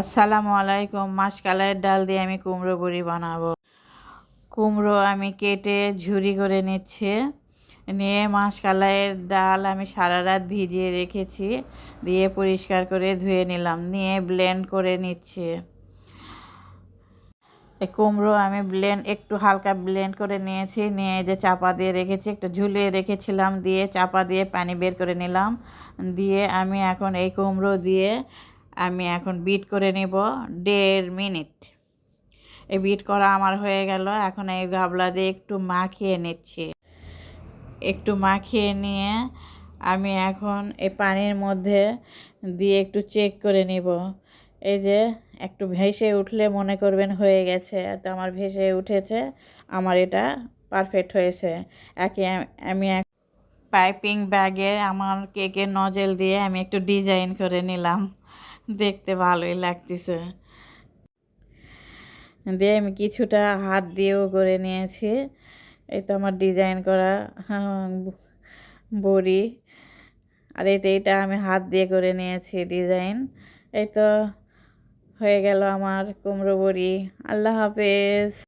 আসসালামু আলাইকুম মাসকালাইয়ের ডাল দিয়ে আমি কুমড়ো বড়ি বানাবো। কুমড়ো আমি কেটে ঝুরি করে নিচ্ছে। নিয়ে মাসকালাইয়ের ডাল আমি সারা রাত ভিজিয়ে রেখেছি, দিয়ে পরিষ্কার করে ধুয়ে নিলাম, নিয়ে ব্লেন্ড করে নিচ্ছে। এই কুমড়ো আমি ব্লেন্ড একটু হালকা ব্লেন্ড করে নিয়েছি, নিয়ে যে চাপা দিয়ে রেখেছি, একটু ঝুলিয়ে রেখেছিলাম, দিয়ে চাপা দিয়ে পানি বের করে নিলাম। দিয়ে আমি এখন এই কুমড়ো দিয়ে আমি এখন বিট করে নেব দেড় মিনিট। এই বিট করা আমার হয়ে গেল, এখন এই গাবলা দিয়ে একটু মাখিয়ে নিচ্ছি। একটু মাখিয়ে নিয়ে আমি এখন এই পানির মধ্যে দিয়ে একটু চেক করে নিব। এই যে একটু ভেসে উঠলে মনে করবেন হয়ে গেছে, তো আমার ভেসে উঠেছে, আমার এটা পারফেক্ট হয়েছে। একে আমি এক পাইপিং ব্যাগে আমার কেকের নজেল দিয়ে আমি একটু ডিজাইন করে নিলাম। দেখতে ভালোই লাগতেছে। দিয়ে আমি কিছুটা হাত দিয়েও করে নিয়েছি। এই তো আমার ডিজাইন করা হ্যাঁ, বড়ি। আর এই তো এইটা আমি হাত দিয়ে করে নিয়েছি ডিজাইন এই তো হয়ে গেল আমার কুমড়ো বড়ি। আল্লাহ হাফেজ।